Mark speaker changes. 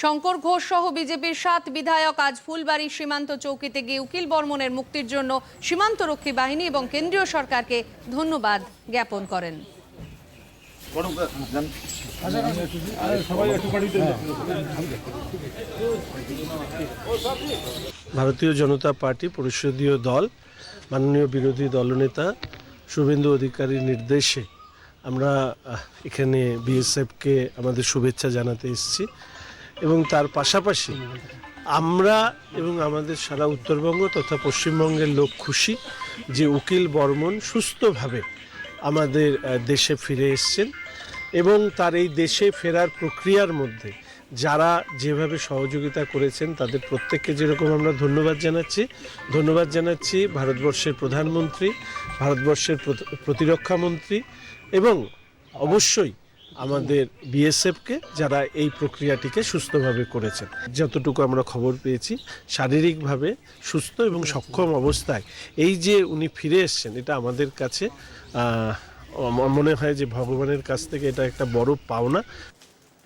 Speaker 1: শঙ্কর ঘোষ সহ বিজেপির সাত বিধায়ক আজ ফুলবাড়ি সীমান্ত চৌকিতে গিয়ে উকিল বর্মনের মুক্তির জন্য সীমান্তরক্ষী বাহিনী এবং কেন্দ্রীয় সরকারকে ধন্যবাদ জ্ঞাপন করেন।
Speaker 2: ভারতীয় জনতা পার্টি পরিষদীয় দল, মাননীয় বিরোধী দলনেতা শুভেন্দু অধিকারীর নির্দেশে আমরা এখানে বিএসএফকে আমাদের শুভেচ্ছা জানাতে এসেছি। এবং তার পাশাপাশি আমরা এবং আমাদের সারা উত্তরবঙ্গ তথা পশ্চিমবঙ্গের লোক খুশি যে উকিল বর্মন সুস্থভাবে আমাদের দেশে ফিরে এসছেন এবং তার এই দেশে ফেরার প্রক্রিয়ার মধ্যে যারা যেভাবে সহযোগিতা করেছেন তাদের প্রত্যেককে যেরকম আমরা ধন্যবাদ জানাচ্ছি। ধন্যবাদ জানাচ্ছি ভারতবর্ষের প্রধানমন্ত্রী, ভারতবর্ষের প্রত- প্রতিরক্ষা মন্ত্রী এবং অবশ্যই আমাদের বিএসএফকে যারা এই প্রক্রিয়াটিকে সুস্থভাবে করেছেন। যতটুকু আমরা খবর পেয়েছি, শারীরিকভাবে সুস্থ এবং সক্ষম অবস্থায় এই যে উনি ফিরে এসছেন, এটা আমাদের কাছে মনে হয় যে ভগবানের কাছ থেকে এটা একটা বড় পাওনা।